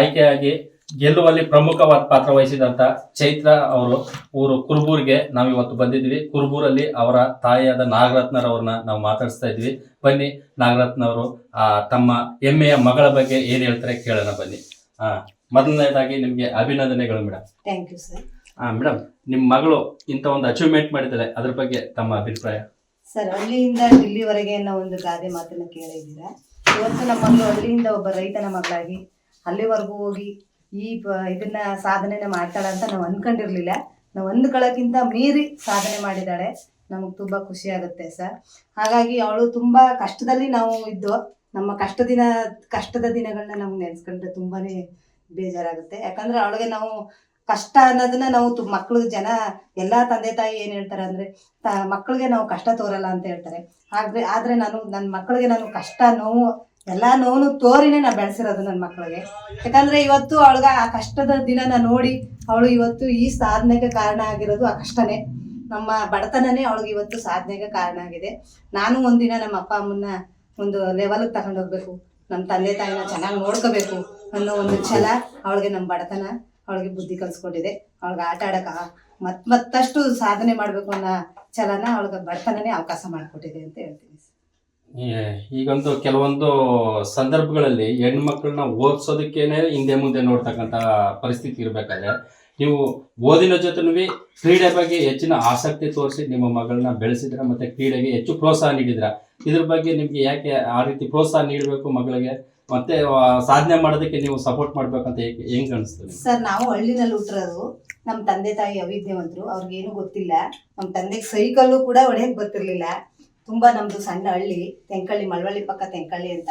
ಆಯ್ಕೆಯಾಗಿ ಗೆಲ್ಲುವಲ್ಲಿ ಪ್ರಮುಖವಾದ ಪಾತ್ರ ವಹಿಸಿದಂತ ಚೈತ್ರ ಅವರು ಊರು ಕುರುಬೂರ್ಗೆ ನಾವು ಇವತ್ತು ಬಂದಿದ್ವಿ ಕುರುಬೂರಲ್ಲಿ ಅವರ ತಾಯಿಯಾದ ನಾಗರತ್ನರವ್ರನ್ನ ನಾವು ಮಾತಾಡಿಸ್ತಾ ಇದ್ವಿ ಬನ್ನಿ ನಾಗರತ್ನವರು ಆ ತಮ್ಮ ಹೆಮ್ಮೆಯ ಮಗಳ ಬಗ್ಗೆ ಏನ್ ಹೇಳ್ತಾರೆ ಕೇಳೋಣ ಬನ್ನಿ. ಆ ಮೊದಲನೇದಾಗಿ ನಿಮ್ಗೆ ಅಭಿನಂದನೆಗಳು ಮೇಡಮ್ ಥ್ಯಾಂಕ್ ಯು ಸರ್ ಆ ಮೇಡಮ್ ನಿಮ್ ಮಗಳು ಇಂತ ಒಂದು ಅಚೀವ್ಮೆಂಟ್ ಮಾಡಿದ್ದಾರೆ ಅದ್ರ ಬಗ್ಗೆ ತಮ್ಮ ಅಭಿಪ್ರಾಯ? ಸರ್ ಹಳ್ಳಿಯಿಂದ ದಿಲ್ಲಿವರೆಗೆ ಅನ್ನೋ ಒಂದು ಗಾದೆ ಮಾತನ್ನ ಕೇಳಿದ್ದೀರಾ? ಇವತ್ತು ನಮ್ಮ ಮಗಳು ಹಳ್ಳಿಯಿಂದ ಒಬ್ಬ ರೈತನ ಮಗಳಾಗಿ ಅಲ್ಲಿವರೆಗೂ ಹೋಗಿ ಈ ಇದನ್ನ ಸಾಧನೆನ ಮಾಡ್ತಾಳೆ ಅಂತ ನಾವು ಅನ್ಕೊಂಡಿರ್ಲಿಲ್ಲ. ನಾವು ಅಂದ್ಕೊಳ್ಳೋಕ್ಕಿಂತ ಮೀರಿ ಸಾಧನೆ ಮಾಡಿದ್ದಾಳೆ ನಮಗೆ ತುಂಬ ಖುಷಿ ಆಗುತ್ತೆ ಸರ್. ಹಾಗಾಗಿ ಅವಳು ತುಂಬ ಕಷ್ಟದಲ್ಲಿ ನಾವು ಇದ್ದು ನಮ್ಮ ಕಷ್ಟ ದಿನ ಕಷ್ಟದ ದಿನಗಳನ್ನ ನಮ್ಗೆ ನೆನೆಸ್ಕೊಂಡ್ರೆ ತುಂಬಾನೇ ಬೇಜಾರಾಗುತ್ತೆ. ಯಾಕಂದ್ರೆ ಅವಳಿಗೆ ನಾವು ಕಷ್ಟ ಅನ್ನೋದನ್ನ ನಾವು ಮಕ್ಳು ಜನ, ಎಲ್ಲಾ ತಂದೆ ತಾಯಿ ಏನ್ ಹೇಳ್ತಾರೆ ಅಂದ್ರೆ, ತ- ಮಕ್ಕಳಿಗೆ ನಾವು ಕಷ್ಟ ತೋರಲ್ಲ ಅಂತ ಹೇಳ್ತಾರೆ. ಆದ್ರೆ ಆದ್ರೆ ನಾನು ನನ್ನ ಮಕ್ಕಳಿಗೆ ನಾನು ಕಷ್ಟ, ನೋವು ಎಲ್ಲಾ ನೋವು ತೋರಿನೇ ನಾ ಬೆಳೆಸಿರೋದು ನನ್ನ ಮಕ್ಕಳಿಗೆ ಯಾಕಂದ್ರೆ ಇವತ್ತು ಅವಳಗ ಆ ಕಷ್ಟದ ದಿನನ ನೋಡಿ ಅವಳು ಇವತ್ತು ಈ ಸಾಧನೆಗೆ ಕಾರಣ ಆಗಿರೋದು ಆ ಕಷ್ಟನೇ. ನಮ್ಮ ಬಡತನನೇ ಅವಳಿಗೆ ಇವತ್ತು ಸಾಧನೆಗೆ ಕಾರಣ ಆಗಿದೆ. ನಾನು ಒಂದಿನ ನಮ್ಮ ಅಪ್ಪ ಅಮ್ಮನ್ನ ಒಂದು ಲೆವೆಲ್ಗೆ ತಗೊಂಡು ಹೋಗ್ಬೇಕು. ನಮ್ಮ ತಂದೆ ತಾಯಿನ ಚೆನ್ನಾಗಿ ನೋಡ್ಕೋಬೇಕು ಅನ್ನೋ ಒಂದು ಛಲ ಅವಳಿಗೆ ನಮ್ಮ ಬಡತನ ಅವಳಿಗೆ ಬುದ್ಧಿ ಕಲಿಸ್ಕೊಂಡಿದೆ. ಅವಳಿಗೆ ಆಟ ಆಡಕ ಮತ್ ಮತ್ತಷ್ಟು ಸಾಧನೆ ಮಾಡ್ಬೇಕು ಅನ್ನೋ ಛಲನ ಅವಳಿಗೆ ಬಡತನನೇ ಅವಕಾಶ ಮಾಡಿಕೊಟ್ಟಿದೆ ಅಂತ ಹೇಳ್ತೀನಿ ಈಗಂತೂ ಕೆಲವೊಂದು ಸಂದರ್ಭಗಳಲ್ಲಿ ಹೆಣ್ಮಕ್ಳನ್ನ ಓದಿಸೋದಕ್ಕೇನೆ ಹಿಂದೆ ಮುಂದೆ ನೋಡ್ತಕ್ಕಂತ ಪರಿಸ್ಥಿತಿ ಇರ್ಬೇಕಾದ್ರೆ ನೀವು ಓದಿನ ಜೊತೆನೂ ಕ್ರೀಡೆ ಬಗ್ಗೆ ಹೆಚ್ಚಿನ ಆಸಕ್ತಿ ತೋರಿಸಿ ನಿಮ್ಮ ಮಗಳನ್ನ ಬೆಳೆಸಿದ್ರ ಮತ್ತೆ ಕ್ರೀಡೆಗೆ ಹೆಚ್ಚು ಪ್ರೋತ್ಸಾಹ ನೀಡಿದ್ರ. ಇದ್ರ ಬಗ್ಗೆ ನಿಮ್ಗೆ ಯಾಕೆ ಆ ರೀತಿ ಪ್ರೋತ್ಸಾಹ ನೀಡಬೇಕು ಮಗಳಿಗೆ? ಮತ್ತೆ ಸಾಧನೆ ಮಾಡೋದಕ್ಕೆ ನೀವು ಸಪೋರ್ಟ್ ಮಾಡ್ಬೇಕಂತ ಹೇಗೆ, ಹೆಂಗ್ ಅನಿಸ್ತದೆ ಸರ್, ನಾವು ಹಳ್ಳಿನಲ್ಲಿ ಹುಟ್ಟಿರೋದು ನಮ್ಮ ತಂದೆ ತಾಯಿ ಅವಿದ್ಯವಂತರು. ಅವ್ರಿಗೇನು ಗೊತ್ತಿಲ್ಲ. ನಮ್ಮ ತಂದೆಗೆ ಸೈಕಲ್ಲು ಕೂಡ ಒಡೆಯಕ್ ಬರ್ತಿರ್ಲಿಲ್ಲ. ತುಂಬಾ ನಮ್ದು ಸಣ್ಣ ಹಳ್ಳಿ ತೆಂಕಳ್ಳಿ ಮಳವಳ್ಳಿ ಪಕ್ಕ ತೆಂಕಳ್ಳಿ ಅಂತ.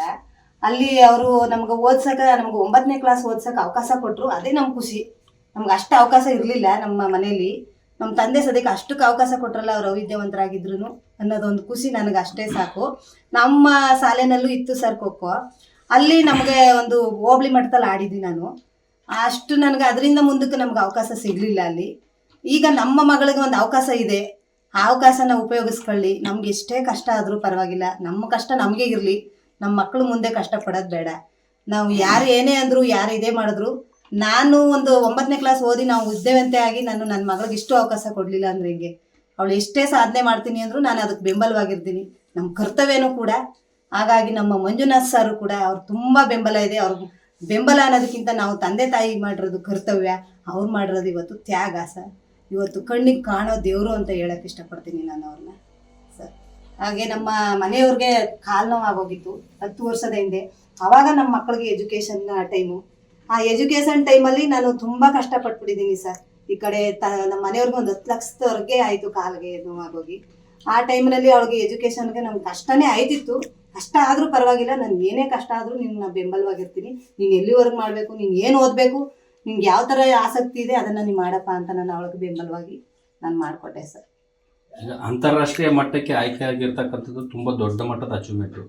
ಅಲ್ಲಿ ಅವರು ನಮ್ಗೆ ಓದ್ಸಕ, ನಮ್ಗೆ ಒಂಬತ್ತನೇ ಕ್ಲಾಸ್ ಓದ್ಸಕ್ ಅವಕಾಶ ಕೊಟ್ರು. ಅದೇ ನಮ್ ಖುಷಿ. ನಮ್ಗೆ ಅಷ್ಟು ಅವಕಾಶ ಇರಲಿಲ್ಲ ನಮ್ಮ ಮನೇಲಿ. ನಮ್ಮ ತಂದೆ ಸದ್ಯಕ್ಕೆ ಅಷ್ಟಕ್ಕೆ ಅವಕಾಶ ಕೊಟ್ರಲ್ಲ ಅವ್ರು ಅವಿದ್ಯಾವಂತರಾಗಿದ್ರು ಅನ್ನೋದೊಂದು ಖುಷಿ ನನಗೆ ಅಷ್ಟೇ ಸಾಕು. ನಮ್ಮ ಶಾಲೆನಲ್ಲೂ ಇತ್ತು ಸರ್ ಖೋಖೋ ಅಲ್ಲಿ ನಮಗೆ ಒಂದು ಹೋಬಳಿ ಮಟ್ಟದಲ್ಲಿ ಆಡಿದ್ವಿ ನಾನು. ಅಷ್ಟು ನನಗೆ ಅದರಿಂದ ಮುಂದಕ್ಕೆ ನಮ್ಗೆ ಅವಕಾಶ ಸಿಗಲಿಲ್ಲ ಅಲ್ಲಿ. ಈಗ ನಮ್ಮ ಮಗಳಿಗೆ ಒಂದು ಅವಕಾಶ ಇದೆ. ಆ ಅವಕಾಶನ ಉಪಯೋಗಿಸ್ಕೊಳ್ಳಿ. ನಮ್ಗೆ ಎಷ್ಟೇ ಕಷ್ಟ ಆದರೂ ಪರವಾಗಿಲ್ಲ. ನಮ್ಮ ಕಷ್ಟ ನಮಗೆ ಇರಲಿ. ನಮ್ಮ ಮಕ್ಕಳು ಮುಂದೆ ಕಷ್ಟಪಡೋದು ಬೇಡ. ನಾವು ಯಾರು ಏನೇ ಅಂದ್ರು ಯಾರು ಇದೇ ಮಾಡಿದ್ರು, ನಾನು ಒಂದು ಒಂಬತ್ತನೇ ಕ್ಲಾಸ್ ಓದಿ ನಾವು ಉದ್ದೇವಂತೆ ಆಗಿ ನಾನು ನನ್ನ ಮಗಳಿಗೆ ಇಷ್ಟು ಅವಕಾಶ ಕೊಡಲಿಲ್ಲ ಅಂದ್ರೆ ಹಿಂಗೆ? ಅವಳು ಎಷ್ಟೇ ಸಾಧನೆ ಮಾಡ್ತೀನಿ ಅಂದ್ರು ನಾನು ಅದಕ್ಕೆ ಬೆಂಬಲವಾಗಿರ್ತೀನಿ. ನಮ್ಮ ಕರ್ತವ್ಯನೂ ಕೂಡ. ಹಾಗಾಗಿ ನಮ್ಮ ಮಂಜುನಾಥ್ ಸರ್ ಕೂಡ ಅವ್ರು ತುಂಬಾ ಬೆಂಬಲ ಇದೆ. ಅವ್ರ ಬೆಂಬಲ ಅನ್ನೋದಕ್ಕಿಂತ ನಾವು ತಂದೆ ತಾಯಿ ಮಾಡಿರೋದು ಕರ್ತವ್ಯ. ಅವ್ರು ಮಾಡಿರೋದು ಇವತ್ತು ತ್ಯಾಗ ಸರ್. ಇವತ್ತು ಕಣ್ಣಿಗೆ ಕಾಣೋ ದೇವರು ಅಂತ ಹೇಳಕ್ ಇಷ್ಟಪಡ್ತೀನಿ ನಾನು ಅವ್ರನ್ನ ಸರ್, ಹಾಗೆ ನಮ್ಮ ಮನೆಯವ್ರಿಗೆ ಕಾಲು ನೋವು ಆಗೋಗಿತ್ತು ಹತ್ತು ವರ್ಷದ ಹಿಂದೆ. ಅವಾಗ ನಮ್ಮ ಮಕ್ಕಳಿಗೆ ಎಜುಕೇಷನ್ ಟೈಮು. ಆ ಎಜುಕೇಷನ್ ಟೈಮಲ್ಲಿ ನಾನು ತುಂಬ ಕಷ್ಟಪಟ್ಬಿಟ್ಟಿದ್ದೀನಿ ಸರ್. ಈ ಕಡೆ ತ, ನಮ್ಮ ಮನೆಯವ್ರಿಗೆ ಒಂದು ಹತ್ತು ಲಕ್ಷದವರೆಗೆ ಆಯಿತು ಕಾಲಿಗೆ ನೋವಾಗೋಗಿ. ಆ ಟೈಮ್ನಲ್ಲಿ ಅವಳಿಗೆ ಎಜುಕೇಷನ್ಗೆ ನಮ್ಗೆ ಕಷ್ಟನೇ ಆಯ್ತಿತ್ತು. ಕಷ್ಟ ಆದರೂ ಪರವಾಗಿಲ್ಲ, ನಾನು ಏನೇ ಕಷ್ಟ ಆದರೂ ನಿನ್ನ ಬೆಂಬಲವಾಗಿರ್ತೀನಿ. ನೀನು ಎಲ್ಲಿವರೆಗೆ ಮಾಡಬೇಕು, ನೀನು ಏನು ಓದಬೇಕು ನಿನ್ಗೆ ಯಾವ ಥರ ಆಸಕ್ತಿ ಇದೆ ಅದನ್ನು ನೀವು ಮಾಡಪ್ಪ ಅಂತ ನಾನು ಅವಳಿಗೆ ಬೆಂಬಲವಾಗಿ ನಾನು ಮಾಡಿಕೊಟ್ಟೆ ಸರ್ ಅಂತಾರಾಷ್ಟ್ರೀಯ ಮಟ್ಟಕ್ಕೆ ಆಯ್ಕೆ ಆಗಿರ್ತಕ್ಕಂಥದ್ದು ತುಂಬಾ ದೊಡ್ಡ ಮಟ್ಟದ ಅಚೀವ್ಮೆಂಟ್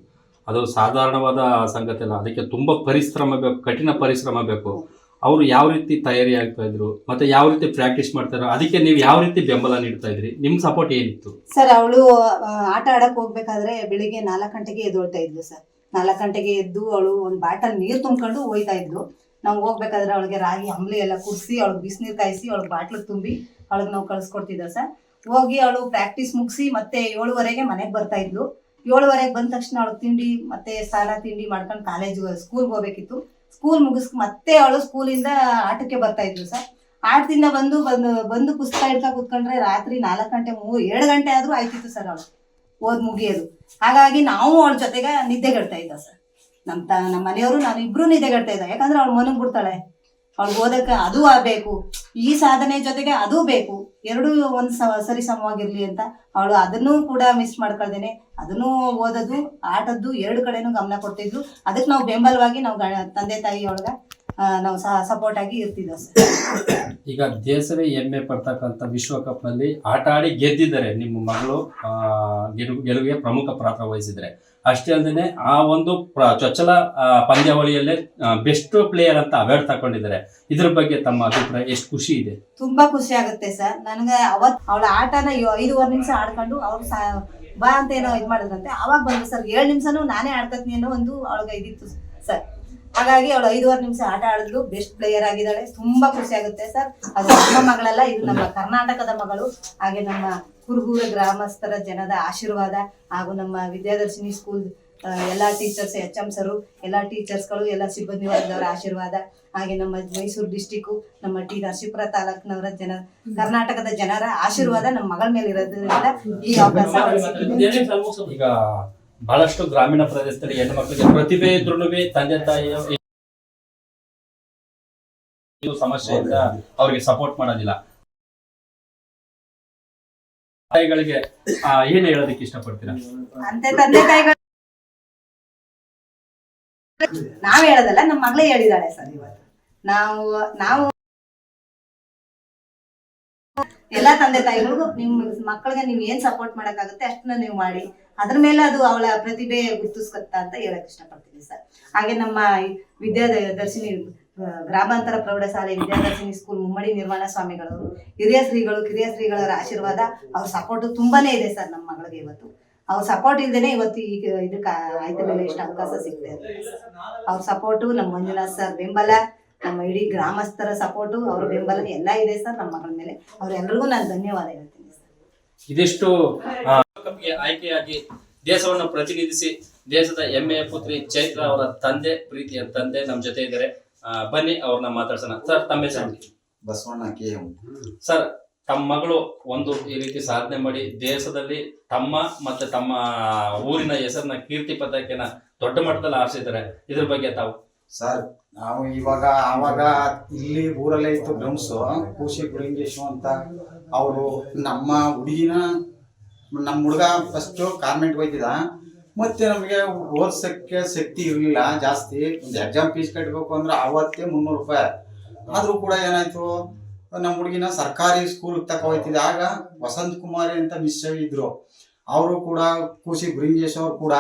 ಅದು ಸಾಧಾರಣವಾದ ಸಂಗತಿ ಅಲ್ಲ. ಅದಕ್ಕೆ ತುಂಬಾ ಪರಿಶ್ರಮ ಬೇಕು ಕಠಿಣ ಪರಿಶ್ರಮ ಬೇಕು. ಅವರು ಯಾವ ರೀತಿ ತಯಾರಿ ಆಗ್ತಾ ಇದ್ರು ಮತ್ತೆ ಯಾವ ರೀತಿ ಪ್ರಾಕ್ಟೀಸ್ ಮಾಡ್ತಾರೋ ಅದಕ್ಕೆ ನೀವು ಯಾವ ರೀತಿ ಬೆಂಬಲ ನೀಡ್ತಾ ಇದ್ರಿ? ನಿಮ್ ಸಪೋರ್ಟ್ ಏನಿತ್ತು? ಸರ್ ಅವಳು ಆಟ ಆಡಕ್ ಹೋಗ್ಬೇಕಾದ್ರೆ ಬೆಳಿಗ್ಗೆ ನಾಲ್ಕು ಗಂಟೆಗೆ ಎದ್ದೊಳ್ತಾ ಇದ್ಲು ಸರ್ ನಾಲ್ಕು ಗಂಟೆಗೆ ಎದ್ದು ಅವಳು ಒಂದು ಬಾಟಲ್ ನೀರು ತುಂಬಿಕೊಂಡು ಹೋಯ್ತಾ ಇದ್ಲು. ನಾವು ಹೋಗ್ಬೇಕಾದ್ರೆ ಅವಳಿಗೆ ರಾಗಿ, ಅಂಬ್ಲಿ ಎಲ್ಲ ಕುಡಿಸಿ, ಅವಳಿಗೆ ಬಿಸಿನೀರು ಕಾಯಿಸಿ, ಅವಳಿಗೆ ಬಾಟ್ಲಿಗೆ ತುಂಬಿ ಅವಳಿಗೆ ನಾವು ಕಳಿಸ್ಕೊಡ್ತಿದ್ದ ಸರ್. ಹೋಗಿ ಅವಳು ಪ್ರಾಕ್ಟೀಸ್ ಮುಗಿಸಿ ಮತ್ತೆ ಏಳುವರೆಗೆ ಮನೆಗೆ ಬರ್ತಾ ಇದ್ಲು. ಏಳುವರೆಗೆ ಬಂದ ತಕ್ಷಣ ಅವಳು ತಿಂಡಿ ಮತ್ತೆ ಸಾಲ ತಿಂಡಿ ಮಾಡ್ಕೊಂಡು ಕಾಲೇಜ್ ಸ್ಕೂಲ್ಗೆ ಹೋಗ್ಬೇಕಿತ್ತು. ಸ್ಕೂಲ್ ಮುಗಿಸ್ ಮತ್ತೆ ಅವಳು ಸ್ಕೂಲಿಂದ ಆಟಕ್ಕೆ ಬರ್ತಾ ಇದ್ಲು ಸರ್. ಆಟದಿಂದ ಬಂದು ಬಂದು ಬಂದು ಪುಸ್ತಕ ಇಡ್ತಾ ಕೂತ್ಕೊಂಡ್ರೆ ರಾತ್ರಿ ನಾಲ್ಕು ಗಂಟೆ ಮೂರು ಎರಡು ಗಂಟೆ ಆದರೂ ಆಯ್ತಿತ್ತು ಸರ್ ಅವಳು. ಓದ್ ಮುಗಿಯೋದು. ಹಾಗಾಗಿ ನಾವು ಅವಳ ಜೊತೆಗೆ ನಿದ್ದೆಗೆಡ್ತಾ ಇದ್ದ ಸರ್. ನಮ್ಮ ತ ನಮ್ಮ ಮನೆಯವರು ನಾನು ಇಬ್ರು ನಿದ್ದೆಗೆಡ್ತಾ ಇದ್ದ. ಯಾಕಂದ್ರೆ ಅವಳು ಮನಗ್ ಬಿಡ್ತಾಳೆ. ಅವಳು ಓದಕ್ಕೆ ಅದು ಆಗಬೇಕು. ಈ ಸಾಧನೆ ಜೊತೆಗೆ ಅದು ಬೇಕು. ಎರಡೂ ಒಂದು ಸರಿ ಸಮವಾಗಿರ್ಲಿ ಅಂತ ಅವಳು ಅದನ್ನೂ ಕೂಡ ಮಿಸ್ ಮಾಡ್ಕೊಳ್ದೇನೆ. ಅದನ್ನೂ ಓದೋದು, ಆಟದ್ದು ಎರಡು ಕಡೆನೂ ಗಮನ ಕೊಡ್ತಿದ್ಲು. ಅದಕ್ಕೆ ನಾವು ಬೆಂಬಲವಾಗಿ ನಾವು ತಂದೆ ತಾಯಿ ಒಳಗ ನಾವು ಸಹ ಸಪೋರ್ಟ್ ಆಗಿ ಇರ್ತಿದ್ದ ಈಗ ದೇಶವೇ ಹೆಮ್ಮೆ ಪಡ್ತಕ್ಕಂಥ ವಿಶ್ವಕಪ್ನಲ್ಲಿ ಆಟ ಆಡಿ ಗೆದ್ದಿದ್ದಾರೆ. ನಿಮ್ಮ ಮಗಳು ಗೆಲುವಿಗೆ ಪ್ರಮುಖ ಪಾತ್ರ ವಹಿಸಿದ್ದಾರೆ. ಅಷ್ಟೇ ಅಲ್ಲದೆ ಆ ಒಂದು ಚೊಚ್ಚಲ ಪಂದ್ಯಾವಳಿಯಲ್ಲೇ ಬೆಸ್ಟ್ ಪ್ಲೇಯರ್ ಅಂತ ಅವಾರ್ಡ್ ತಗೊಂಡಿದ್ದಾರೆ ಇದ್ರ ಬಗ್ಗೆ ತಮ್ಮ ಅಭಿಪ್ರಾಯ, ಎಷ್ಟು ಖುಷಿ ಇದೆ? ತುಂಬಾ ಖುಷಿ ಆಗುತ್ತೆ ಸರ್. ನನಗೆ ಅವತ್ ಅವಳ ಆಟನ ಐದೂವರೆ ನಿಮಿಷ ಆಡ್ಕೊಂಡು ಅವ್ರು ಬಾ ಅಂತ ಏನೋ ಇದು ಮಾಡಿದ್ರಂತೆ. ಅವಾಗ ಬಂದ್ರು ಸರ್ ಏಳು ನಿಮಿಷನೂ ನಾನೇ ಆಡ್ಕತ್ತೀನಿ ಅನ್ನೋ ಒಂದು ಅವಳಿಗೆ ಇದಿತ್ತು ಸರ್. ಹಾಗಾಗಿ ಅವಳು ಐದುವರೆ ನಿಮಿಷ ಆಟ ಆಡಿದ್ಲು ಬೆಸ್ಟ್ ಪ್ಲೇಯರ್ ಆಗಿದ್ದಾಳೆ. ತುಂಬಾ ಖುಷಿ ಆಗುತ್ತೆ ಸರ್. ಅದು ನಮ್ಮ ಮಗಳಲ್ಲ, ಇದು ನಮ್ಮ ಕರ್ನಾಟಕದ ಮಗಳು, ಹಾಗೆ ನಮ್ಮ ಕುರುಗೂರ ಗ್ರಾಮಸ್ಥರ ಜನದ ಆಶೀರ್ವಾದ ಹಾಗೂ ನಮ್ಮ ವಿದ್ಯಾದರ್ಶಿನಿ ಸ್ಕೂಲ್ ಎಲ್ಲಾ ಟೀಚರ್ಸ್ ಎಚ್ ಎಂ ಸರು, ಎಲ್ಲ ಟೀಚರ್ಸ್ಗಳು ಎಲ್ಲ ಸಿಬ್ಬಂದಿ ವರ್ಗದವರ ಆಶೀರ್ವಾದ, ಹಾಗೆ ನಮ್ಮ ಮೈಸೂರು ಡಿಸ್ಟಿಕ್ ನಮ್ಮ ಟಿ ನರಸೀಪುರ ತಾಲೂಕಿನವರ ಜನ, ಕರ್ನಾಟಕದ ಜನರ ಆಶೀರ್ವಾದ ನಮ್ಮ ಮಗಳ ಮೇಲೆ ಇರೋದ್ರಿಂದ ಈ ಅವಕಾಶ ಬಹಳಷ್ಟು ಗ್ರಾಮೀಣ ಪ್ರದೇಶದಲ್ಲಿ ಹೆಣ್ಣು ಮಕ್ಕಳಿಗೆ ಪ್ರತಿಭೆ ಇದ್ರೂ ತಂದೆ ತಾಯಿ ಇದು ಸಮಸ್ಯೆಯಿಂದ ಅವ್ರಿಗೆ ಸಪೋರ್ಟ್ ಮಾಡೋದಿಲ್ಲ. ತಾಯಿಗಳಿಗೆ ಏನ್ ಹೇಳೋದಕ್ಕೆ ಇಷ್ಟಪಡ್ತೀರಾ? ನಾವ್ ಹೇಳೋದಲ್ಲ ನಮ್ಮ ಮಗಳೇ ಹೇಳಿದಾಳೆ ಸರ್ ಇವತ್ತು. ನಾವು ನಾವು ಎಲ್ಲಾ ತಂದೆ ತಾಯಿಗಳಿಗೂ ನಿಮ್ ಮಕ್ಕಳಿಗೆ ನೀವ್ ಏನ್ ಸಪೋರ್ಟ್ ಮಾಡಕ್ಕಾಗುತ್ತೆ ಅಷ್ಟನ್ನ ನೀವು ಮಾಡಿ. ಅದ್ರ ಮೇಲೆ ಅದು ಅವಳ ಪ್ರತಿಭೆ ಗುರುತಿಸ್ಕೊತ ಅಂತ ಹೇಳಕ್ ಇಷ್ಟಪಡ್ತೀನಿ ಸರ್. ಹಾಗೆ ನಮ್ಮ ವಿದ್ಯಾ ವಿದ್ಯಾದರ್ಶಿನಿ ಆ, ಗ್ರಾಮಾಂತರ ಪ್ರೌಢಶಾಲೆ ವಿದ್ಯಾದರ್ಶಿನಿ ಸ್ಕೂಲ್ ಮುಮ್ಮಡಿ ನಿರ್ಮಾಣ ಸ್ವಾಮಿಗಳು ಹಿರಿಯ ಶ್ರೀಗಳು ಕಿರಿಯ ಶ್ರೀಗಳವರ ಆಶೀರ್ವಾದ ಅವ್ರ ಸಪೋರ್ಟ್ ತುಂಬಾನೇ ಇದೆ ಸರ್ ನಮ್ಮ ಮಗಳಿಗೆ ಇವತ್ತು. ಅವ್ರ ಸಪೋರ್ಟ್ ಇಲ್ದೇನೆ ಇವತ್ತು ಈಗ ಇದಕ್ಕ ಆಯ್ತು ಮೇಲೆ ಎಷ್ಟು ಅವಕಾಶ ಸಿಗ್ತದೆ ಅವ್ರ ಸಪೋರ್ಟು ನಮ್ಮ ಮಂಜುನಾಥ್ ಸರ್ ಬೆಂಬಲ ನಮ್ಮ ಇಡೀ ಗ್ರಾಮಸ್ಥರ ಸಪೋರ್ಟು ಅವ್ರ ಬೆಂಬಲ ಎಲ್ಲ ಇದೆ ಸರ್ ನಮ್ಮ ಮಗಳ ಮೇಲೆ. ಅವ್ರೆಲ್ರಿಗೂ ನಾನು ಧನ್ಯವಾದ ಹೇಳ್ತೀನಿ ಸರ್. ಇದಿಷ್ಟು ಕಪ್ಗೆ ಆಯ್ಕೆಯಾಗಿ ದೇಶವನ್ನು ಪ್ರತಿನಿಧಿಸಿ ದೇಶದ ಹೆಮ್ಮೆಯ ಪುತ್ರಿ ಚೈತ್ರ ಅವರ ತಂದೆ ಪ್ರೀತಿಯ ತಂದೆ ನಮ್ಮ ಜೊತೆ ಇದ್ದಾರೆ. ಬನ್ನಿ ಅವ್ರನ್ನ ಮಾತಾಡ್ಸೋಣ. ಸರ್ ತಮ್ಮ ಹೆಸರು ಬಸವಣ್ಣ ಕೆ ಎಂ. ಸರ್ ತಮ್ಮ ಮಗಳು ಒಂದು ಈ ರೀತಿ ಸಾಧನೆ ಮಾಡಿ ದೇಶದಲ್ಲಿ ತಮ್ಮ ಮತ್ತೆ ತಮ್ಮ ಊರಿನ ಹೆಸರನ್ನ ಕೀರ್ತಿ ಪದಕನ ದೊಡ್ಡ ಮಟ್ಟದಲ್ಲಿ ಆರಿಸಿದ್ದಾರೆ ಇದ್ರ ಬಗ್ಗೆ ತಾವು. ಸರ್ ನಾವು ಇವಾಗ ಆವಾಗ ಇಲ್ಲಿ ಊರಲ್ಲೇ ಇತ್ತು ಗ್ರೌಂಡ್ಸ್ ಕೂಸಿ ಗುಳಿಂಗೇಶು ಅಂತ ಅವರು ನಮ್ಮ ಹುಡುಗಿನ ನಮ್ಮ ಹುಡುಗ ಫಸ್ಟ್ ಕಾರ್ಮೆಂಟ್ ಹೋಯ್ತಿದ. ಮತ್ತೆ ನಮಗೆ ಓದ್ಸಕ್ಕೆ ಶಕ್ತಿ ಇರಲಿಲ್ಲ, ಜಾಸ್ತಿ. ಒಂದು ಎಕ್ಸಾಮ್ ಫೀಸ್ ಕಟ್ಟಬೇಕು ಅಂದ್ರೆ ಅವತ್ತೇ ಮುನ್ನೂರು ರೂಪಾಯಿ. ಆದರೂ ಕೂಡ ಏನಾಯ್ತು ನಮ್ಮ ಹುಡುಗಿನ ಸರ್ಕಾರಿ ಸ್ಕೂಲ್ ತಕ ಹೋಯ್ತಿದ್ದೆ. ಆಗ ವಸಂತ್ ಕುಮಾರಿ ಅಂತ ಮಿಸ್ ಇದ್ರು. ಅವರು ಕೂಡ ಖುಷಿ ಗುರಿಂಗೇಶ್ ಅವರು ಕೂಡ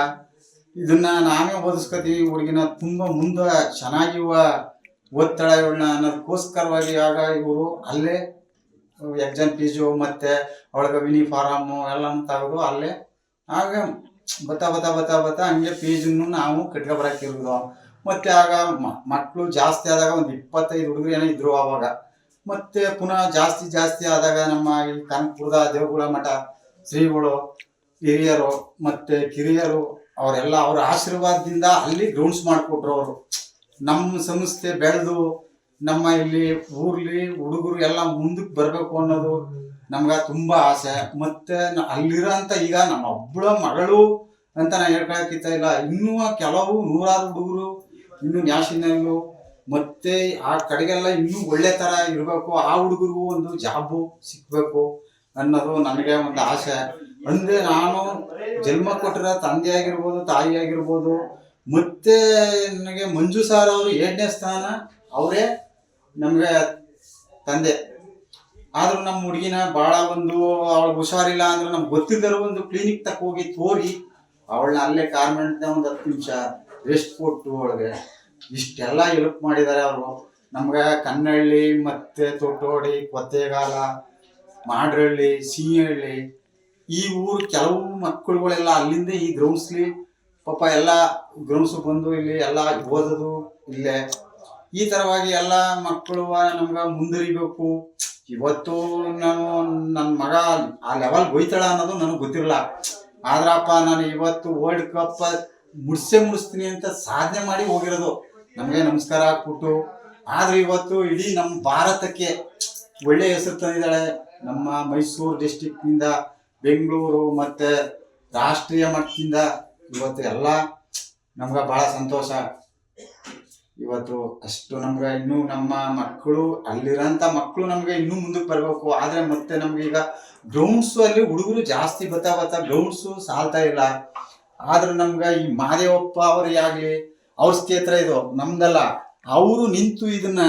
ಇದನ್ನ ನಾವೇ ಓದಿಸ್ಕೊತೀವಿ ಹುಡುಗಿನ ತುಂಬಾ ಮುಂದೆ ಚೆನ್ನಾಗಿರುವ ಓದ್ತಾಳೆ ಇವಳನ್ನ ಅನ್ನೋದಕ್ಕೋಸ್ಕರವಾಗಿ ಆಗ ಇವರು ಅಲ್ಲೇ ಎಕ್ಸಾಮ್ ಫೀಸು ಮತ್ತೆ ಅವಳಿಗೆ ಯೂನಿಫಾರಮು ಎಲ್ಲನೂ ತೆಗೆದು ಅಲ್ಲೇ ಆಗ ಬತ್ತಾ ಬತ್ತಾ ಬತ್ತಾ ಬತ್ತಾ ಹಂಗೆ ಫೀಸನ್ನು ನಾವು ಕಟ್ಕೊ ಬರಕ್ಕಿರೋದು ಮತ್ತೆ ಆಗ ಮಕ್ಕಳು ಜಾಸ್ತಿ ಆದಾಗ ಒಂದು ಇಪ್ಪತ್ತೈದು ಹುಡುಗರು ಏನೋ ಇದ್ರು ಆವಾಗ. ಮತ್ತೆ ಪುನಃ ಜಾಸ್ತಿ ಜಾಸ್ತಿ ಆದಾಗ ನಮ್ಮ ಈ ಕನಕಪುರದ ದೇವಗುಳ ಮಠ ಶ್ರೀಗಳು, ಹಿರಿಯರು ಮತ್ತೆ ಕಿರಿಯರು ಅವರೆಲ್ಲ ಅವರ ಆಶೀರ್ವಾದದಿಂದ ಅಲ್ಲಿ ಗ್ರೌಂಡ್ಸ್ ಮಾಡಿಕೊಟ್ರು ಅವರು. ನಮ್ಮ ಸಂಸ್ಥೆ ಬೆಳೆದು ನಮ್ಮ ಇಲ್ಲಿ ಊರ್ಲಿ ಹುಡುಗರು ಎಲ್ಲ ಮುಂದಕ್ಕೆ ಬರಬೇಕು ಅನ್ನೋದು ನಮ್ಗೆ ತುಂಬಾ ಆಸೆ. ಮತ್ತೆ ಅಲ್ಲಿರೋಂಥ ಈಗ ನಮ್ಮ ಒಬ್ಬಳ ಮಗಳು ಅಂತ ನಾ ಹೇಳ್ಕೊಳಕ್ಕಿತ್ತ ಇಲ್ಲ. ಇನ್ನೂ ಕೆಲವು ನೂರಾರು ಹುಡುಗರು, ಇನ್ನು ನ್ಯಾಷನಲ್ಲು ಮತ್ತೆ ಆ ಕಡೆಗೆಲ್ಲ ಇನ್ನೂ ಒಳ್ಳೆ ತರ ಇರಬೇಕು. ಆ ಹುಡುಗರಿಗೂ ಒಂದು ಜಾಬು ಸಿಕ್ಬೇಕು ಅನ್ನೋದು ನನಗೆ ಒಂದು ಆಸೆ. ಅಂದ್ರೆ ನಾನು ಜನ್ಮ ಕೊಟ್ಟಿರೋ ತಂದೆ ಆಗಿರ್ಬೋದು, ತಾಯಿ ಆಗಿರ್ಬೋದು, ಮತ್ತೆ ನನಗೆ ಮಂಜು ಸಾರ್ ಅವರು ಎರಡನೇ ಸ್ಥಾನ, ಅವರೇ ನಮಗೆ ತಂದೆ. ಆದ್ರೂ ನಮ್ಮ ಹುಡುಗಿನ ಭಾಳ ಒಂದು ಅವಳಿಗೆ ಹುಷಾರಿಲ್ಲ ಅಂದ್ರೆ ನಮ್ಗೆ ಗೊತ್ತಿದ್ದರು ಒಂದು ಕ್ಲಿನಿಕ್ ತಕ್ಕ ಹೋಗಿ ತೋರಿ, ಅವಳನ್ನ ಅಲ್ಲೇ ಕಾರ್ಮೆಂಟ್ನ ಒಂದು ಹತ್ತು ನಿಮಿಷ ರೆಸ್ಟ್ ಕೊಟ್ಟು ಅವಳಿಗೆ. ಇಷ್ಟೆಲ್ಲ ಹೆಲ್ಪ್ ಮಾಡಿದ್ದಾರೆ ಅವರು. ನಮ್ಗೆ ಕನ್ನಳ್ಳಿ ಮತ್ತೆ ತೊಟ್ಟೋಡಿ, ಕೊತ್ತೇಗಾಲ, ಮಾಡ್ರಳ್ಳಿ ಸಿಂಹಳ್ಳಿ ಈ ಊರು ಕೆಲವು ಮಕ್ಕಳುಗಳೆಲ್ಲ ಅಲ್ಲಿಂದ ಈ ಗ್ರೌಂಡ್ಸ್ಲಿ ಪಾಪ ಎಲ್ಲ ಗ್ರೌಂಡ್ಸ್ ಬಂದು ಇಲ್ಲಿ ಎಲ್ಲ ಓದೋದು ಇಲ್ಲೇ. ಈ ತರವಾಗಿ ಎಲ್ಲ ಮಕ್ಕಳು ನಮ್ಗೆ ಮುಂದುವರಿಬೇಕು ಇವತ್ತು ನಾನು ನನ್ನ ಮಗ ಆ ಲೆವೆಲ್ ಹೋಯ್ತಾಳ ಅನ್ನೋದು ನನಗೆ ಗೊತ್ತಿರಲ್ಲ ಆದ್ರಪ್ಪ ನಾನು ಇವತ್ತು ವರ್ಲ್ಡ್ ಕಪ್ ಮುಡ್ಸೆ ಮುಡಿಸ್ತೀನಿ ಅಂತ ಸಾಧನೆ ಮಾಡಿ ಹೋಗಿರೋದು. ನಮಗೆ ನಮಸ್ಕಾರ ಹಾಕ್ಬಿಟ್ಟು ಆದ್ರೆ ಇವತ್ತು ಇಡೀ ನಮ್ಮ ಭಾರತಕ್ಕೆ ಒಳ್ಳೆ ಹೆಸರು ತಂದಿದ್ದಾಳೆ. ನಮ್ಮ ಮೈಸೂರು ಡಿಸ್ಟಿಕ್ನಿಂದ ಬೆಂಗಳೂರು ಮತ್ತೆ ರಾಷ್ಟ್ರೀಯ ಮಟ್ಟದಿಂದ. ಇವತ್ತು ಎಲ್ಲ ನಮ್ಗೆ ಬಹಳ ಸಂತೋಷ. ಇವತ್ತು ಅಷ್ಟು ನಮ್ಗೆ ಇನ್ನೂ ನಮ್ಮ ಮಕ್ಕಳು ಅಲ್ಲಿರೋಂಥ ಮಕ್ಕಳು ನಮ್ಗೆ ಇನ್ನೂ ಮುಂದಕ್ಕೆ ಬರಬೇಕು. ಆದರೆ ಮತ್ತೆ ನಮ್ಗೆ ಈಗ ಗ್ರೌಂಡ್ಸ್ ಅಲ್ಲಿ ಹುಡುಗರು ಜಾಸ್ತಿ ಬರ್ತಾ ಬರ್ತಾ ಗ್ರೌಂಡ್ಸು ಸಾಲ್ತಾ ಇಲ್ಲ. ಆದ್ರೆ ನಮ್ಗೆ ಈ ಮಾದೇವಪ್ಪ ಅವರಿಗೆ ಆಗಲಿ ಅವ್ರ ಕ್ಷೇತ್ರ ಇದು ನಮ್ದಲ್ಲ ಅವರು ನಿಂತು ಇದನ್ನ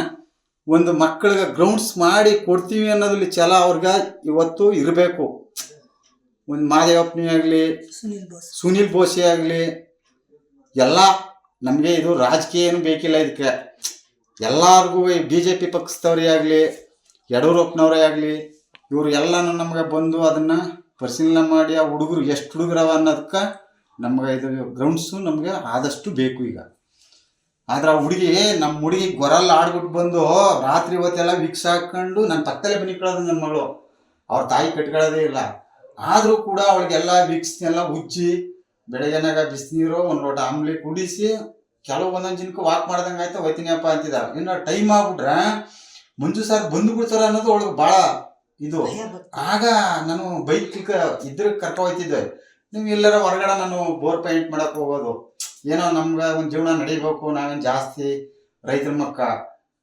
ಒಂದು ಮಕ್ಕಳಿಗೆ ಗ್ರೌಂಡ್ಸ್ ಮಾಡಿ ಕೊಡ್ತೀವಿ ಅನ್ನೋದ್ರಲ್ಲಿ ಛಲ ಅವ್ರಿಗೆ ಇವತ್ತು ಇರಬೇಕು. ಒಂದು ಮಾದೇವಪ್ಪನೇ ಆಗಲಿ ಸುನಿಲ್ ಬೋಸಿ. ಸುನಿಲ್ ಬೋಸೆ ಆಗಲಿ ಎಲ್ಲ ನಮಗೆ ಇದು ರಾಜಕೀಯ ಏನು ಬೇಕಿಲ್ಲ ಇದಕ್ಕೆ. ಎಲ್ಲರಿಗೂ ಬಿ ಜೆ ಪಿ ಪಕ್ಷದವರೇ ಆಗಲಿ, ಯಡಿಯೂರಪ್ಪನವರೇ ಆಗಲಿ, ಇವರು ಎಲ್ಲನೂ ನಮ್ಗೆ ಬಂದು ಅದನ್ನು ಪರಿಶೀಲನೆ ಮಾಡಿ ಆ ಹುಡುಗರು ಎಷ್ಟು ಹುಡುಗರವ ಅನ್ನೋದಕ್ಕೆ ನಮ್ಗೆ ಇದು ಗ್ರೌಂಡ್ಸು ನಮಗೆ ಆದಷ್ಟು ಬೇಕು ಈಗ. ಆದ್ರೆ ಆ ಹುಡುಗಿ ನಮ್ಮ ಹುಡುಗಿ ಗೊರಲ್ ಆಡ್ಬಿಟ್ಟು ಬಂದು ರಾತ್ರಿ ಹೊತ್ತೆಲ್ಲ ವಿಕ್ಸ್ ಹಾಕ್ಕೊಂಡು ನನ್ನ ಪಕ್ಕದಲ್ಲೇ ಬನ್ನಿಕೊಳ್ಳೋದು ನನ್ನ ಮಗಳು. ಅವ್ರ ತಾಯಿ ಕಟ್ಕೊಳ್ಳೋದೇ ಇಲ್ಲ. ಆದರೂ ಕೂಡ ಅವಳಿಗೆಲ್ಲ ವಿಕ್ಸ್ನೆಲ್ಲ ಉಜ್ಜಿ ಬೆಳಗ್ಗೆನಾಗ ಬಿಸಿನೀರು ಒಂದು ಲೋಟ ಆಮ್ಲಿ ಕುಡಿಸಿ ಕೆಲವು ಒಂದೊಂದು ಜನಕ್ಕೆ ವಾಕ್ ಮಾಡ್ದಂಗೆ ಆಯ್ತು ಹೋಯ್ತೀನಿಯಪ್ಪ ಅಂತಿದ್ದಾರೆ ಇನ್ನು ಟೈಮ್ ಆಗ್ಬಿಟ್ರೆ ಮಂಜು ಸರ್ ಬಂದು ಬಿಡ್ತಾರ ಅನ್ನೋದು ಅವಳಿಗೆ ಭಾಳ ಇದು. ಆಗ ನಾನು ಬೈಕ್ ಇದ್ರ ಕರ್ಕ ಹೋಯ್ತಿದ್ದೆ. ನೀವು ಎಲ್ಲರ ಹೊರಗಡೆ ನಾನು ಬೋರ್ ಪೇಂಟ್ ಮಾಡಕ್ ಹೋಗೋದು. ಏನೋ ನಮ್ಗೆ ಒಂದು ಜೀವನ ನಡಿಬೇಕು ನಾವೇನು ಜಾಸ್ತಿ ರೈತರ ಮಕ್ಕ.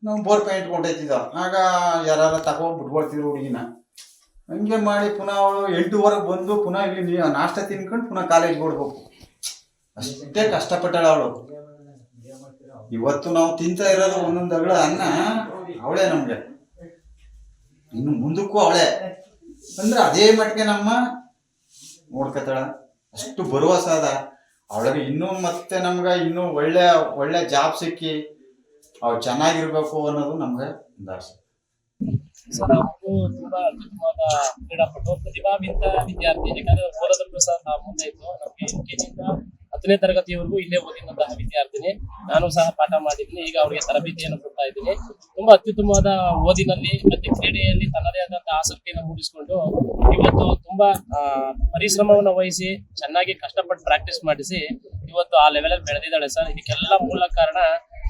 ನಾವು ಬೋರ್ ಪೇಂಟ್ ಕೊಂಡೋಯ್ತಿದ್ದ ಆಗ ಯಾರು ತಗೋ ಬಿಟ್ಕೊಳ್ತಿದ್ರು ಹುಡುಗಿನ. ಹಂಗೆ ಮಾಡಿ ಪುನಃ ಅವಳು ಎಂಟೂವರೆಗೆ ಬಂದು ಪುನಃ ಇಲ್ಲಿ ನಾಷ್ಟ ತಿನ್ಕೊಂಡು ಪುನಃ ಕಾಲೇಜ್ಗೆ ಓಡ್ಬೇಕು ಅಷ್ಟೇ ಕಷ್ಟಪಟ್ಟಾಳ ಅವಳು. ಇವತ್ತು ನಾವು ತಿಂತಾ ಇರೋದು ಒಂದೊಂದು ಅಗಳ ಅನ್ನ ಅವಳೇ ನಮ್ಗೆ. ಇನ್ನು ಮುಂದಕ್ಕೂ ಅವಳೆ. ಅಂದ್ರೆ ಅದೇ ಮಟ್ಟಿಗೆ ನಮ್ಮ ನೋಡ್ಕೊತಾಳ. ಅಷ್ಟು ಭರವಸೆ ಅದ. ಅವಳಿಗೆ ಇನ್ನೂ ಮತ್ತೆ ನಮ್ಗೆ ಇನ್ನೂ ಒಳ್ಳೆ ಒಳ್ಳೆ ಜಾಬ್ ಸಿಕ್ಕಿ, ಅವ್ಳು ಚೆನ್ನಾಗಿರ್ಬೇಕು ಅನ್ನೋದು ನಮ್ಗೆ ಒಂದು ಸರ್ ಅವರು ತುಂಬಾ ಅತ್ಯುತ್ತಮವಾದ ಕ್ರೀಡಾಪಟು ಪ್ರತಿಭಾವಿಂತ ವಿದ್ಯಾರ್ಥಿ ಯಾಕಂದ್ರೆ ಓದೋದ್ರಲ್ಲೂ ಸಹ ನಾವು ಮುಂದೆ ಇದ್ದು ನಮಗೆ ಎಲ್ ಹತ್ತನೇ ತರಗತಿವರೆಗೂ ಇಲ್ಲೇ ಓದಿದಂತಹ ವಿದ್ಯಾರ್ಥಿನಿ. ನಾನು ಸಹ ಪಾಠ ಮಾಡಿದ್ದೀನಿ. ಈಗ ಅವರಿಗೆ ತರಬೇತಿಯನ್ನು ಕೊಡ್ತಾ ಇದ್ದೀನಿ. ತುಂಬಾ ಅತ್ಯುತ್ತಮವಾದ ಓದಿನಲ್ಲಿ ಮತ್ತೆ ಕ್ರೀಡೆಯಲ್ಲಿ ತನ್ನದೇ ಆದಂತಹ ಆಸಕ್ತಿಯನ್ನು ಮೂಡಿಸಿಕೊಂಡು ಇವತ್ತು ತುಂಬಾ ಪರಿಶ್ರಮವನ್ನು ವಹಿಸಿ, ಚೆನ್ನಾಗಿ ಕಷ್ಟಪಟ್ಟು ಪ್ರಾಕ್ಟೀಸ್ ಮಾಡಿಸಿ ಇವತ್ತು ಆ ಲೆವೆಲಲ್ಲಿ ಬೆಳೆದಿದ್ದಾಳೆ ಸರ್. ಇದಕ್ಕೆಲ್ಲ ಮೂಲ ಕಾರಣ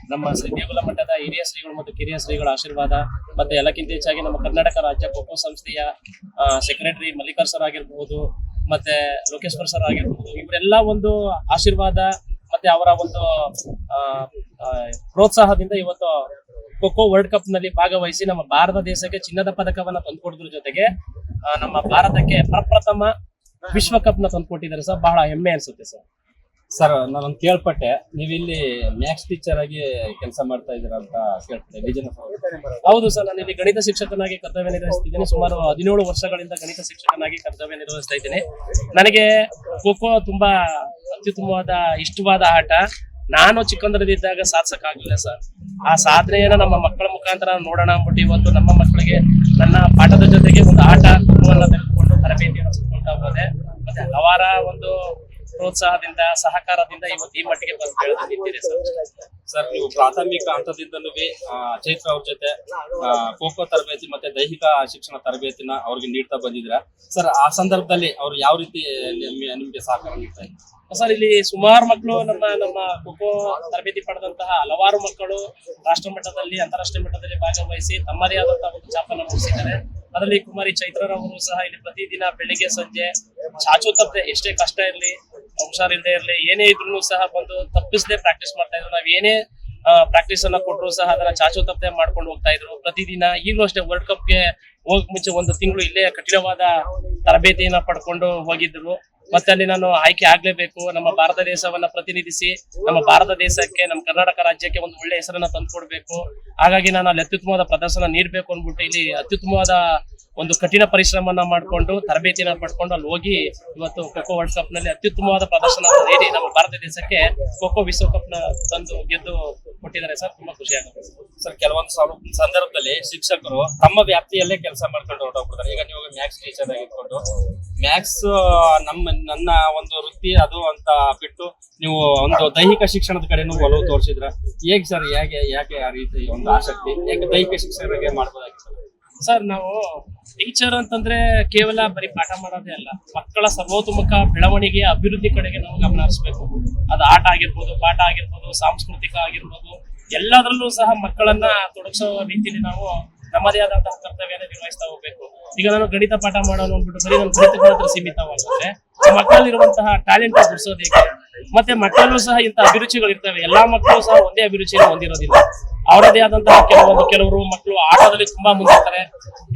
ನಮ್ಮ ಶ್ರೀ ದೇಗುಲ ಮಠದ ಹಿರಿಯ ಶ್ರೀಗಳು ಮತ್ತು ಕಿರಿಯ ಶ್ರೀಗಳ ಆಶೀರ್ವಾದ ಮತ್ತೆ ಎಲ್ಲಕ್ಕಿಂತ ಹೆಚ್ಚಾಗಿ ನಮ್ಮ ಕರ್ನಾಟಕ ರಾಜ್ಯ ಖೋಖೋ ಸಂಸ್ಥೆಯ ಸೆಕ್ರೆಟರಿ ಮಲ್ಲಿಕಾರ್ ಸರ್ ಆಗಿರ್ಬಹುದು ಮತ್ತೆ ಲೋಕೇಶ್ವರ್ ಸರ್ ಆಗಿರ್ಬಹುದು ಇವರೆಲ್ಲ ಒಂದು ಆಶೀರ್ವಾದ ಮತ್ತೆ ಅವರ ಒಂದು ಪ್ರೋತ್ಸಾಹದಿಂದ ಇವತ್ತು ಖೋಖೋ ವರ್ಲ್ಡ್ ಕಪ್ನಲ್ಲಿ ಭಾಗವಹಿಸಿ ನಮ್ಮ ಭಾರತ ದೇಶಕ್ಕೆ ಚಿನ್ನದ ಪದಕವನ್ನ ತಂದುಕೊಡೋದ್ರ ಜೊತೆಗೆ ನಮ್ಮ ಭಾರತಕ್ಕೆ ಪ್ರಪ್ರಥಮ ವಿಶ್ವಕಪ್ನ ತಂದುಕೊಟ್ಟಿದ್ದಾರೆ ಸರ್. ಬಹಳ ಹೆಮ್ಮೆ ಅನ್ಸುತ್ತೆ ಸರ್. ಸರ್ ನಾನು ಕೇಳ್ಪಟ್ಟೆ. ನೀವಿಲ್ಲಿ ಮ್ಯಾಥ್ಸ್ ಟೀಚರ್ ಆಗಿ ಕೆಲಸ ಮಾಡ್ತಾ ಇದ್ದೀರಾ ಅಂತ ನಿಜನ ಹೌದು ಸರ್ ನಾನು ಇಲ್ಲಿ ಗಣಿತ ಶಿಕ್ಷಕನಾಗಿ ಕರ್ತವ್ಯ ನಿರ್ವಹಿಸ್ತಿದ್ದೀನಿ. ಸುಮಾರು ಹದಿನೇಳು ವರ್ಷಗಳಿಂದ ಗಣಿತ ಶಿಕ್ಷಕನಾಗಿ ಕರ್ತವ್ಯ ನಿರ್ವಹಿಸ್ತಾ ಇದ್ದೀನಿ. ನನಗೆ ಖೋಖೋ ತುಂಬಾ ಅತ್ಯುತ್ತಮವಾದ, ಇಷ್ಟವಾದ ಆಟ. ನಾನು ಚಿಕ್ಕಂದ್ರದಿದ್ದಾಗ ಸಾಧಿಸಕ್ ಆಗ್ಲಿಲ್ಲ ಸರ್. ಆ ಸಾಧನೆಯನ್ನ ನಮ್ಮ ಮಕ್ಕಳ ಮುಖಾಂತರ ನೋಡೋಣ ಅಂದ್ಬಿಟ್ಟು ಇವತ್ತು ನಮ್ಮ ಮಕ್ಕಳಿಗೆ ನನ್ನ ಪಾಠದ ಜೊತೆಗೆ ಒಂದು ಆಟ ತೆಗೆದುಕೊಂಡು ತರಬೇತಿಯನ್ನು ಹೋದೆ. ಮತ್ತೆ ಹಲವಾರ ಒಂದು ಪ್ರೋತ್ಸಾಹದಿಂದ ಸಹಕಾರದಿಂದ ಇವತ್ತು ಈ ಮಟ್ಟಿಗೆ ಬಂದು ಬೆಳೆದು ನಿಂತಿದೆ ಸರ್. ಸರ್ ನೀವು ಪ್ರಾಥಮಿಕ ಹಂತದಿಂದಲೂ ಚೈತ್ರ ಅವ್ರ ಜೊತೆ ಖೋಖೋ ತರಬೇತಿ ಮತ್ತೆ ದೈಹಿಕ ಶಿಕ್ಷಣ ತರಬೇತಿನ ಅವ್ರಿಗೆ ನೀಡ್ತಾ ಬಂದಿದ್ರ ಸರ್ ಆ ಸಂದರ್ಭದಲ್ಲಿ ಅವ್ರು ಯಾವ ರೀತಿ ನಿಮ್ಗೆ ನಿಮ್ಗೆ ಸಹಕಾರ ನೀಡ್ತಾ ಇದ್ದಾರೆ? ಸರ್ ಇಲ್ಲಿ ಸುಮಾರು ಮಕ್ಕಳು ನಮ್ಮ ನಮ್ಮ ಖೋಖೋ ತರಬೇತಿ ಪಡೆದಂತಹ ಹಲವಾರು ಮಕ್ಕಳು ರಾಷ್ಟ್ರ ಮಟ್ಟದಲ್ಲಿ ಅಂತಾರಾಷ್ಟ್ರೀಯ ಮಟ್ಟದಲ್ಲಿ ಭಾಗವಹಿಸಿ ತಮ್ಮದೇ ಆದಂತಹ ಒಂದು ಚಾಪನ್ನು ಮೂಡಿಸಿದ್ದಾರೆ ಅದರಲ್ಲಿ ಕುಮಾರಿ ಚೈತ್ರರವರು ಸಹ ಇಲ್ಲಿ ಪ್ರತಿದಿನ ಬೆಳಿಗ್ಗೆ ಸಂಜೆ ಚಾಚು ತಪ್ಪದೆ ಎಷ್ಟೇ ಕಷ್ಟ ಇರಲಿ ಹುಷಾರಿಲ್ಲದೆ ಇರಲಿ, ಏನೇ ಇದ್ರು ಸಹ ಬಂದು ತಪ್ಪಿಸದೆ ಪ್ರಾಕ್ಟೀಸ್ ಮಾಡ್ತಾ ಇದ್ರು. ನಾವು ಏನೇ ಪ್ರಾಕ್ಟೀಸ್ ಅನ್ನ ಕೊಟ್ಟರು ಸಹ ಅದನ್ನ ಚಾಚು ತಪ್ಪದೆ ಮಾಡ್ಕೊಂಡು ಹೋಗ್ತಾ ಇದ್ರು. ಪ್ರತಿದಿನ ಈಗಲೂ ಅಷ್ಟೇ ವರ್ಲ್ಡ್ ಕಪ್ಗೆ ಹೋಗಕ್ ಮುಂಚೆ ಒಂದು ತಿಂಗಳು ಇಲ್ಲೇ ಕಠಿಣವಾದ ತರಬೇತಿಯನ್ನ ಪಡ್ಕೊಂಡು ಹೋಗಿದ್ರು. ಮತ್ತೆ ಅಲ್ಲಿ ನಾನು ಆಯ್ಕೆ ಆಗ್ಲೇಬೇಕು. ನಮ್ಮ ಭಾರತ ದೇಶವನ್ನ ಪ್ರತಿನಿಧಿಸಿ, ನಮ್ಮ ಭಾರತ ದೇಶಕ್ಕೆ, ನಮ್ಮ ಕರ್ನಾಟಕ ರಾಜ್ಯಕ್ಕೆ ಒಂದು ಒಳ್ಳೆ ಹೆಸರನ್ನ ತಂದ್ಕೊಡ್ಬೇಕು. ಹಾಗಾಗಿ ನಾನು ಅಲ್ಲಿ ಅತ್ಯುತ್ತಮವಾದ ಪ್ರದರ್ಶನ ನೀಡಬೇಕು ಅಂದ್ಬಿಟ್ಟು ಇಲ್ಲಿ ಅತ್ಯುತ್ತಮವಾದ ಒಂದು ಕಠಿಣ ಪರಿಶ್ರಮನ ಮಾಡ್ಕೊಂಡು, ತರಬೇತಿನ ಪಡ್ಕೊಂಡು ಅಲ್ಲಿ ಹೋಗಿ ಇವತ್ತು ಖೋಖೋ ವರ್ಲ್ಡ್ ಕಪ್ನಲ್ಲಿ ಅತ್ಯುತ್ತಮವಾದ ಪ್ರದರ್ಶನ ನೀಡಿ ನಮ್ಮ ಭಾರತ ದೇಶಕ್ಕೆ ಖೋಖೋ ವಿಶ್ವಕಪ್ನ ತಂದು ಗೆದ್ದು ಕೊಟ್ಟಿದ್ದಾರೆ ಸರ್. ತುಂಬಾ ಖುಷಿ ಆಗುತ್ತೆ. ಸರ್. ಕೆಲವೊಂದು ಸಂದರ್ಭದಲ್ಲಿ ಶಿಕ್ಷಕರು ತಮ್ಮ ವ್ಯಾಪ್ತಿಯಲ್ಲೇ ಕೆಲಸ ಮಾಡ್ಕೊಂಡು ಹೊರಟೋಗ್ಬಿಡ್ತಾರೆ. ಈಗ ನೀವು ಮ್ಯಾಥ್ಸ್ ಟೀಚರ್ ಆಗಿರ್ಕೊಂಡು ಮ್ಯಾಥ್ಸ್ ನಮ್ಮ, ನನ್ನ ಒಂದು ವೃತ್ತಿ ಅದು ಅಂತ ಬಿಟ್ಟು ನೀವು ಒಂದು ದೈಹಿಕ ಶಿಕ್ಷಣದ ಕಡೆನೂ ಒಲವು ತೋರಿಸಿದ್ರ? ಹೇಗೆ ಸರ್, ಹೇಗೆ, ಯಾಕೆ ಆ ರೀತಿ ಒಂದು ಆಸಕ್ತಿ? ಹೇಗೆ ದೈಹಿಕ ಶಿಕ್ಷಣಕ್ಕೆ ಮಾಡ್ಬೋದಾಗಿತ್ತು ಸರ್, ನಾವು ಟೀಚರ್ ಅಂತಂದ್ರೆ ಕೇವಲ ಬರೀ ಪಾಠ ಮಾಡೋದೇ ಅಲ್ಲ, ಮಕ್ಕಳ ಸರ್ವತೋಮುಖ ಬೆಳವಣಿಗೆ ಅಭಿವೃದ್ಧಿ ಕಡೆಗೆ ನಾವು ಗಮನ ಹರಿಸ್ಬೇಕು. ಅದು ಆಟ ಆಗಿರ್ಬೋದು, ಪಾಠ ಆಗಿರ್ಬೋದು, ಸಾಂಸ್ಕೃತಿಕ ಆಗಿರ್ಬೋದು, ಎಲ್ಲದರಲ್ಲೂ ಸಹ ಮಕ್ಕಳನ್ನ ತೊಡಗಿಸೋ ರೀತಿಯಲ್ಲಿ ನಾವು ನಮ್ಮದೇ ಆದಂತಹ ಕರ್ತವ್ಯನ ನಿರ್ವಹಿಸ್ತಾ ಹೋಗ್ಬೇಕು. ಈಗ ನಾನು ಗಣಿತ ಪಾಠ ಮಾಡೋದು ಅಂದ್ಬಿಟ್ಟು ಬರೀ ನಮ್ಮ ಗಣಿತಕ್ಕೆ ಮಾತ್ರ ಮಕ್ಕಳಲ್ಲಿರುವಂತಹ ಟ್ಯಾಲೆಂಟ್ ಗುರ್ಸೋದು ಹೇಗೆ? ಮತ್ತೆ ಮಕ್ಕಳಲ್ಲೂ ಸಹ ಇಂಥ ಅಭಿರುಚಿಗಳು ಇರ್ತವೆ. ಎಲ್ಲಾ ಮಕ್ಕಳು ಸಹ ಒಂದೇ ಅಭಿರುಚಿಯನ್ನು ಹೊಂದಿರೋದಿಲ್ಲ. ಅವರದೇ ಆದಂತಹ ಕೆಲವೊಂದು, ಕೆಲವರು ಮಕ್ಕಳು ಆಟದಲ್ಲಿ ತುಂಬಾ ಮುಂದಿರ್ತಾರೆ.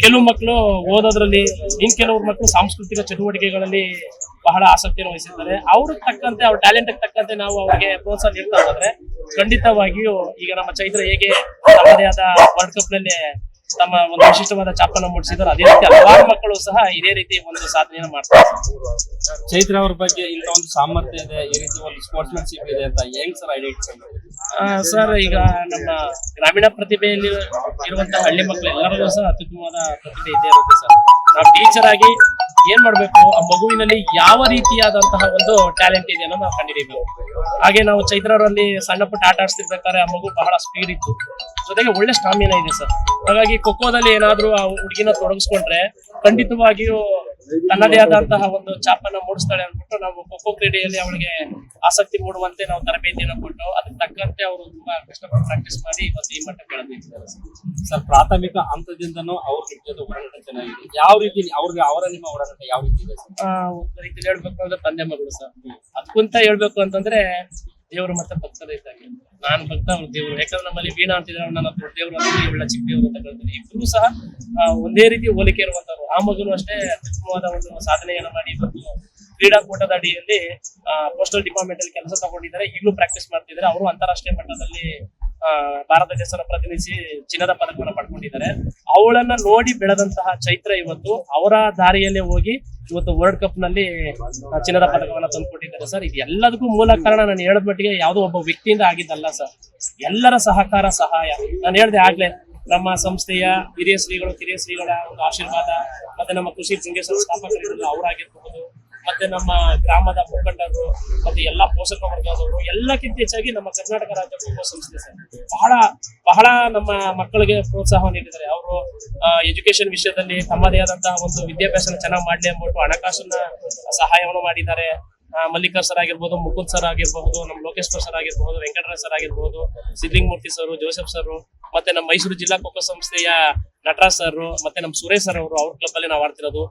ಕೆಲವು ಮಕ್ಕಳು ಓದೋದ್ರಲ್ಲಿ, ಇನ್ ಕೆಲವರು ಮಕ್ಕಳು ಸಾಂಸ್ಕೃತಿಕ ಚಟುವಟಿಕೆಗಳಲ್ಲಿ ಬಹಳ ಆಸಕ್ತಿಯನ್ನು ವಹಿಸಿರ್ತಾರೆ. ಅವ್ರಿಗೆ ತಕ್ಕಂತೆ, ಅವ್ರ ಟ್ಯಾಲೆಂಟ್ ತಕ್ಕಂತೆ ನಾವು ಅವ್ರಿಗೆ ಪ್ರೋತ್ಸಾಹ ನೀಡ್ತಾ ಹೋದ್ರೆ ಖಂಡಿತವಾಗಿಯೂ ಈಗ ನಮ್ಮ ಚೈತ್ರ ಹೇಗೆ ತಮ್ಮದೇ ಆದ ವರ್ಲ್ಡ್ ಕಪ್ನಲ್ಲಿ ತಮ್ಮ ಒಂದು ವಿಶಿಷ್ಟವಾದ ಚಾಪನ್ನು ಮೂಡಿಸಿದ್ರು ಅದೇ ರೀತಿ ಹಲವಾರು ಮಕ್ಕಳು ಸಹ ಇದೇ ರೀತಿ ಒಂದು ಸಾಧನೆಯನ್ನು ಮಾಡ್ತಾರೆ ಚೈತ್ರ ಅವ್ರ ಬಗ್ಗೆ ಇಂಥ ಒಂದು ಸಾಮರ್ಥ್ಯ ಇದೆ ಈ ರೀತಿ ಒಂದು ಸ್ಪೋರ್ಟ್ಸ್ಮನ್ಶಿಪ್ ಇದೆ ಅಂತ ಹೆಂಗ್ ಸರ್ ಐಡೆಂಟಿಫೈ ಸರ್ ಈಗ ನಮ್ಮ ಗ್ರಾಮೀಣ ಪ್ರತಿಭೆಯಲ್ಲಿ ಇರುವಂತಹ ಹಳ್ಳಿ ಮಕ್ಕಳು ಎಲ್ಲರಿಗೂ ಸಹ ಅತ್ಯುತ್ತಮವಾದ ಪ್ರತಿಭೆ ಇದೆ ಇರುತ್ತೆ ಸರ್ ನಾವು ಟೀಚರ್ ಆಗಿ ಏನ್ ಮಾಡ್ಬೇಕು? ಆ ಮಗುವಿನಲ್ಲಿ ಯಾವ ರೀತಿಯಾದಂತಹ ಒಂದು ಟ್ಯಾಲೆಂಟ್ ಇದೆ ಅನ್ನೋದು ನಾವು ಕಂಡುಹಿಡಿಬೇಕು ಹಾಗೆ ನಾವು ಚೈತ್ರರಲ್ಲಿ ಸಣ್ಣ ಪುಟ್ಟ ಆಟ ಆಡಿಸ್ತಿರ್ಬೇಕಾದ್ರೆ ಆ ಮಗು ಬಹಳ ಸ್ಪೀಡ್ ಇತ್ತು. ಜೊತೆಗೆ ಒಳ್ಳೆ ಸ್ಟಾಮಿನಾ ಇದೆ ಸರ್. ಹಾಗಾಗಿ ಖೋಖೋದಲ್ಲಿ ಏನಾದ್ರೂ ಆ ಹುಡುಗಿನ ತೊಡಗಿಸ್ಕೊಂಡ್ರೆ ಖಂಡಿತವಾಗಿಯೂ ತನ್ನದೇ ಆದಂತಹ ಒಂದು ಚಾಪನ್ನ ಮೂಡಿಸ್ತಾಳೆ ಅಂದ್ಬಿಟ್ಟು ನಾವು ಖೋಖೋ ಕ್ರೀಡೆಯಲ್ಲಿ ಅವಳಿಗೆ ಆಸಕ್ತಿ ಮೂಡುವಂತೆ ನಾವು ತರಬೇತಿಯನ್ನು ಕೊಟ್ಟು ಅದಕ್ಕೆ ತಕ್ಕಂತೆ ಅವರು ತುಂಬಾ ಕಷ್ಟಪಟ್ಟು ಪ್ರಾಕ್ಟೀಸ್ ಮಾಡಿ ಇವತ್ತು ಈ ಮಟ್ಟಕ್ಕೆ ಸರ್. ಪ್ರಾಥಮಿಕ ಹಂತದಿಂದನೂ ಅವ್ರ ಜೊತೆ ಒಡನಾಟ ಚೆನ್ನಾಗಿದೆ. ಯಾವ ರೀತಿ ಅವ್ರಿಗೆ ಅವರ ನಿಮ್ಮ ಒಡನಾಟ ಯಾವ ರೀತಿ ಇದೆ ಸರ್? ಒಂದು ರೀತಿಯಲ್ಲಿ ಹೇಳ್ಬೇಕು ಅಂದ್ರೆ ತಂದೆ ಮಗಳು ಸರ್. ಅದಕ್ಕಂತ ಹೇಳ್ಬೇಕು ಅಂತಂದ್ರೆ ದೇವರು ಮತ್ತೆ ಭಕ್ತರ ಇದ್ದಾಗೆ ನಾನು ಭಕ್ತ ಅವ್ರ ದೇವರು. ಯಾಕಂದ್ರೆ ನಮ್ಮಲ್ಲಿ ವೀಣಾ ಅಂತಿದ್ರೆ ನನ್ನ ದೇವರು ಅಂತ ಇವಳ ಚಿಕ್ಕ ದೇವರು ಅಂತ ಕಳ್ತಾರೆ ಇಬ್ರು ಸಹ ಒಂದೇ ರೀತಿ ಹೋಲಿಕೆ ಇರುವಂತವ್ರು. ಆ ಮಗನು ಅಷ್ಟೇ ಅತ್ಯುತ್ತಮವಾದ ಒಂದು ಸಾಧನೆಯನ್ನ ಮಾಡಿ ಇವತ್ತು ಕ್ರೀಡಾಕೂಟದ ಅಡಿಯಲ್ಲಿ ಪೋಸ್ಟಲ್ ಡಿಪಾರ್ಟ್ಮೆಂಟ್ ಅಲ್ಲಿ ಕೆಲಸ ತಗೊಂಡಿದ್ದಾರೆ. ಈಗಲೂ ಪ್ರಾಕ್ಟೀಸ್ ಮಾಡ್ತಿದ್ದಾರೆ. ಅವರು ಅಂತಾರಾಷ್ಟ್ರೀಯ ಮಟ್ಟದಲ್ಲಿ ಭಾರತ ದೇಶವನ್ನು ಪ್ರತಿನಿಧಿಸಿ ಚಿನ್ನದ ಪದಕವನ್ನು ಪಡ್ಕೊಂಡಿದ್ದಾರೆ. ಅವಳನ್ನ ನೋಡಿ ಬೆಳೆದಂತಹ ಚೈತ್ರ ಇವತ್ತು, ಅವರ ದಾರಿಯಲ್ಲೇ ಹೋಗಿ ಇವತ್ತು ವರ್ಲ್ಡ್ ಕಪ್ನಲ್ಲಿ ಚಿನ್ನದ ಪದಕವನ್ನ ತಂದುಕೊಟ್ಟಿದ್ದಾರೆ ಸರ್. ಇದು ಎಲ್ಲದಕ್ಕೂ ಮೂಲ ಕಾರಣ ನಾನು ಹೇಳದ ಮಟ್ಟಿಗೆ ಯಾವುದೋ ಒಬ್ಬ ವ್ಯಕ್ತಿಯಿಂದ ಆಗಿದ್ದಲ್ಲ ಸರ್. ಎಲ್ಲರ ಸಹಕಾರ, ಸಹಾಯ. ನಾನು ಹೇಳ್ದೆ ಆಗ್ಲೇ, ನಮ್ಮ ಸಂಸ್ಥೆಯ ಹಿರಿಯ ಶ್ರೀಗಳು, ಕಿರಿಯ ಶ್ರೀಗಳ ಒಂದು ಆಶೀರ್ವಾದ, ಮತ್ತೆ ನಮ್ಮ ಕೃಷಿ ಸಿಂಗೇಶ್ವರ ಸ್ಥಾಪಕರಿರಲ್ಲ ಅವರಾಗಿರ್ಬಹುದು. ಮತ್ತೆ ನಮ್ಮ ಗ್ರಾಮದ ಮುಖಂಡರು ಮತ್ತೆ ಎಲ್ಲಾ ಪೋಷಕ ವರ್ಗದವರು ಎಲ್ಲಕ್ಕಿಂತ ಹೆಚ್ಚಾಗಿ ನಮ್ಮ ಕರ್ನಾಟಕ ರಾಜ್ಯ ಕುಟುಂಬ ಸಂಸ್ಥೆ ಸರ್. ಬಹಳ ಬಹಳ ನಮ್ಮ ಮಕ್ಕಳಿಗೆ ಪ್ರೋತ್ಸಾಹ ನೀಡಿದ್ದಾರೆ. ಅವರು ಎಜುಕೇಶನ್ ವಿಷಯದಲ್ಲಿ ತಮ್ಮದೇ ಆದಂತಹ ಒಂದು ವಿದ್ಯಾಭ್ಯಾಸನ ಚೆನ್ನಾಗಿ ಮಾಡ್ಲಿ ಅಂದ್ಬಿಟ್ಟು ಹಣಕಾಸನ್ನ ಸಹಾಯವನ್ನು ಮಾಡಿದ್ದಾರೆ. ಮಲ್ಲಿಕರ್ ಸರ್ ಆಗಿರ್ಬೋದು, ಮುಕುಂದ್ ಸರ್ ಆಗಿರ್ಬಹುದು ನಮ್ಮ ಲೋಕೇಶ್ವರ್ ಸರ್ ಆಗಿರ್ಬಹುದು ವೆಂಕಟರಾಜ್ ಸರ್ ಆಗಿರ್ಬಹುದು Siddling Murthy sir, Joseph sir, ಮತ್ತೆ ನಮ್ಮ ಮೈಸೂರು ಜಿಲ್ಲಾ ಖೋಖೋ ಸಂಸ್ಥೆಯ ನಟರಾಜ್ ಸರ್, ಮತ್ತೆ ನಮ್ಮ ಸುರೇಶ್ ಸರ್ ಅವರು ಅವ್ರ ಕ್ಲಬ್ ಅಲ್ಲಿ ನಾವು ಆಡ್ತಿರೋದು.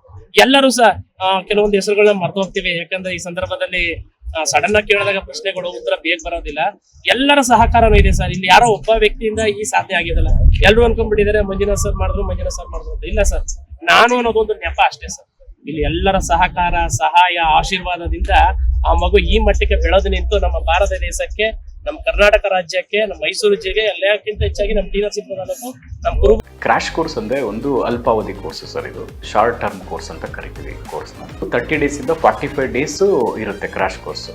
ಎಲ್ಲರೂ ಸಹ ಕೆಲವೊಂದು ಹೆಸರುಗಳನ್ನ ಮರ್ತು ಹೋಗ್ತೀವಿ. ಯಾಕಂದ್ರೆ ಈ ಸಂದರ್ಭದಲ್ಲಿ ಸಡನ್ ಆಗಿ ಕೇಳಿದಾಗ ಪ್ರಶ್ನೆಗಳು, ಉತ್ತರ ಬೇಗ ಬರೋದಿಲ್ಲ. ಎಲ್ಲರ ಸಹಕಾರನೂ ಇದೆ ಸರ್. ಇಲ್ಲಿ ಯಾರೋ ಒಬ್ಬ ವ್ಯಕ್ತಿಯಿಂದ ಈ ಸಾಧ್ಯ ಆಗಿದಲ್ಲ ಎಲ್ಲರೂ ಅನ್ಕೊಂಡ್ಬಿಟ್ಟಿದ್ದಾರೆ, ಮಂಜುನಾಥ್ ಸರ್ ಮಾಡಿದ್ರು, ಮಂಜುನಾಥ್ ಸರ್ ಮಾಡಿದ್ರು ಇಲ್ಲ ಸರ್. ನಾನು ಅನ್ನೋದೊಂದು ನೆಪ ಅಷ್ಟೇ ಸರ್. ಇಲ್ಲಿ ಎಲ್ಲರ ಸಹಕಾರ, ಸಹಾಯ, ಆಶೀರ್ವಾದದಿಂದ ಆ ಮಗು ಈ ಮಟ್ಟಕ್ಕೆ ಬೆಳೆದು ನಿಂತು ನಮ್ಮ ಭಾರತ ದೇಶಕ್ಕೆ, ನಮ್ಮ ಕರ್ನಾಟಕ ರಾಜ್ಯಕ್ಕೆ, ನಮ್ಮ ಮೈಸೂರು ಜಿಲ್ಲೆಗೆ ಎಲ್ಲಕ್ಕಿಂತ ಹೆಚ್ಚಾಗಿ ನಮ್ಮ ಟೀನರ್ ನರಸೀಪುರಕ್ಕೂ ನಮ್ಮ ಗುರು ಕ್ರಾಶ್ ಕೋರ್ಸ್ ಅಂದ್ರೆ ಒಂದು ಅಲ್ಪಾವಧಿ ಕೋರ್ಸ್ ಸರ್ ಇದು ಶಾರ್ಟ್ ಟರ್ಮ್ ಕೋರ್ಸ್ ಅಂತ ಕರಿತೀವಿ ಕೋರ್ಸ್ನ ತರ್ಟಿ ಡೇಸಿಂದ ಫಾರ್ಟಿ ಫೈವ್ ಡೇಸು ಇರುತ್ತೆ ಕ್ರಾಶ್ ಕೋರ್ಸ್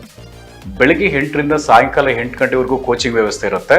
ಬೆಳಿಗ್ಗೆ ಎಂಟರಿಂದ ಸಾಯಂಕಾಲ ಎಂಟು ಗಂಟೆವರೆಗೂ ಕೋಚಿಂಗ್ ವ್ಯವಸ್ಥೆ ಇರುತ್ತೆ.